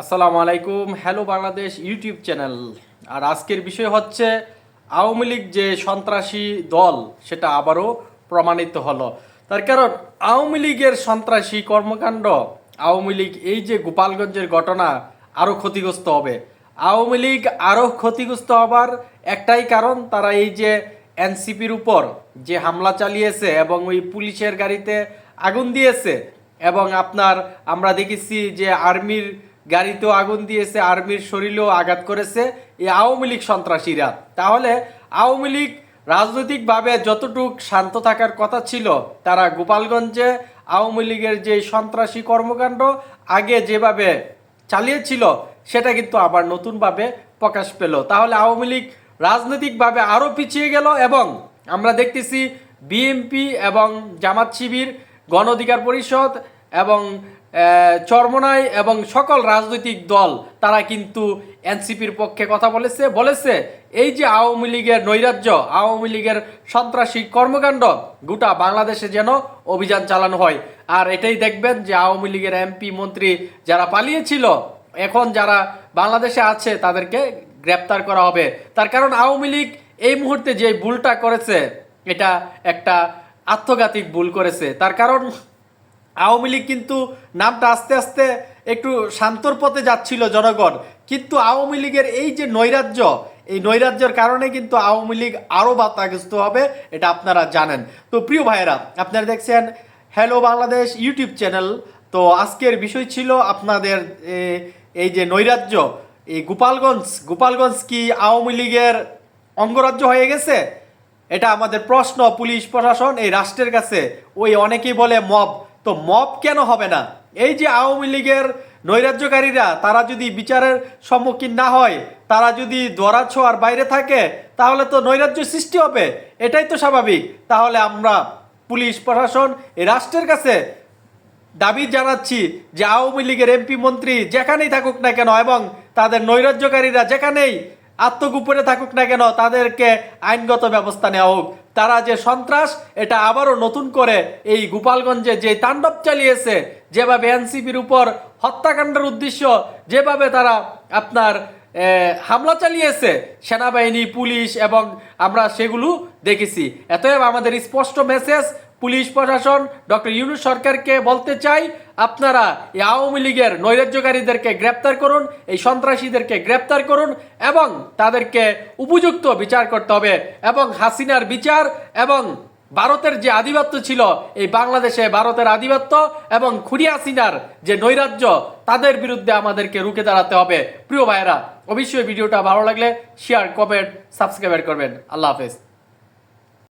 আসসালামু আলাইকুম। Hello Bangladesh YouTube channel আর আজকের বিষয় হচ্ছে, আওয়ামী লীগ যে সন্ত্রাসী দল, সেটা আবারও প্রমাণিত হলো। তার কারণ, আওয়ামী লীগের সন্ত্রাসী কর্মকাণ্ড, আওয়ামী লীগ এই যে গোপালগঞ্জের ঘটনা আরও ক্ষতিগ্রস্ত হবে। আওয়ামী লীগ আরও ক্ষতিগ্রস্ত হবার একটাই কারণ, তারা এই যে এনসিপির উপর যে হামলা চালিয়েছে এবং ওই পুলিশের গাড়িতে আগুন দিয়েছে, এবং আপনার আমরা দেখেছি যে আর্মির গাড়িতেও আগুন দিয়েছে, আর্মির শরীরেও আঘাত করেছে। এই আওয়ামী লীগ সন্ত্রাসীরা। তাহলে আওয়ামী লীগ রাজনৈতিকভাবে যতটুক শান্ত থাকার কথা ছিল, তারা গোপালগঞ্জে আওয়ামী লীগের যে সন্ত্রাসী কর্মকাণ্ড, আগে যেভাবে চালিয়েছিল, সেটা কিন্তু আবার নতুনভাবে প্রকাশ পেল। তাহলে আওয়ামী লীগ রাজনৈতিকভাবে আরও পিছিয়ে গেল এবং আমরা দেখতেছি বিএনপি এবং জামাত শিবির, গণ অধিকার পরিষদ এবং আহ, চরমনাই এবং সকল রাজনৈতিক দল তারা কিন্তু এনসিপির পক্ষে কথা বলেছে। বলেছে এই যে আওয়ামী লীগের নৈরাজ্য আওয়ামী লীগের সন্ত্রাসী কর্মকাণ্ড গোটা বাংলাদেশে যেন অভিযান চালানো হয়। আর এটাই দেখবেন যে আওয়ামী লীগের এমপি মন্ত্রী যারা পালিয়েছিল এখন যারা বাংলাদেশে আছে তাদেরকে গ্রেপ্তার করা হবে। তার কারণ আওয়ামী লীগ এই মুহূর্তে যে ভুলটা করেছে এটা একটা আত্মঘাতিক ভুল করেছে। তার কারণ আওয়ামী লীগ কিন্তু নামটা আস্তে আস্তে একটু শান্তর পথে যাচ্ছিল জনগণ। কিন্তু আওয়ামী লীগের এই যে নৈরাজ্য, এই নৈরাজ্যের কারণে কিন্তু আওয়ামী লীগ আরও বাতাগ্রস্ত হবে, এটা আপনারা জানেন। তো প্রিয় ভাইয়েরা, আপনারা দেখছেন হ্যালো বাংলাদেশ ইউটিউব চ্যানেল তো আজকের বিষয় ছিল আপনাদের এই যে নৈরাজ্য, এই গোপালগঞ্জ। গোপালগঞ্জ কি আওয়ামী লীগের অঙ্গরাজ্য হয়ে গেছে? এটা আমাদের প্রশ্ন, পুলিশ প্রশাসন, এই রাষ্ট্রের কাছে। ওই অনেকেই বলে মব তো মব কেন হবে না? এই যে আওয়ামী লীগের নৈরাজ্যকারীরা, তারা যদি বিচারের সম্মুখীন না হয়, তারা যদি ধরা ছোঁয়ার বাইরে থাকে, তাহলে তো নৈরাজ্য সৃষ্টি হবে। এটাই তো স্বাভাবিক। তাহলে আমরা পুলিশ, প্রশাসন এই রাষ্ট্রের কাছে দাবি জানাচ্ছি যে আওয়ামী লীগের এমপি মন্ত্রী যেখানেই থাকুক না কেন এবং তাদের নৈরাজ্যকারীরা যেখানেই আত্মগোপনে থাকুক না কেন, তাদেরকে আইনগত ব্যবস্থা নেওয়া হোক। তারা যে সন্ত্রাস, এটা আবারও নতুন করে এই গোপালগঞ্জে যে তাণ্ডব চালিয়েছে, যেভাবে এনসিপির উপর হত্যাকাণ্ডের উদ্দেশ্য, যেভাবে তারা আপনার হামলা চালিয়েছে সেনাবাহিনী, পুলিশ এবং আমরা সেগুলো দেখেছি। এতএব আমাদের স্পষ্ট মেসেজ পুলিশ প্রশাসন ডক্টর ইউনুস সরকারকে বলতে চাই, আপনারা এই আওয়ামী লীগের নৈরাজ্যকারীদেরকে গ্রেপ্তার করুন, এই সন্ত্রাসীদেরকে গ্রেপ্তার করুন এবং তাদেরকে উপযুক্ত বিচার করতে হবে এবং হাসিনার বিচার এবং ভারতের যে আধিপত্য ছিল, এই বাংলাদেশে ভারতের আধিপত্য এবং খুরিয়া সিনার যে নৈরাজ্য, তাদের বিরুদ্ধে আমাদেরকে রুখে দাঁড়াতে হবে। প্রিয় ভাইয়েরা, অবশ্যই ভিডিওটা ভালো লাগলে শেয়ার কমেন্ট সাবস্ক্রাইব করবেন। আল্লাহ হাফেজ।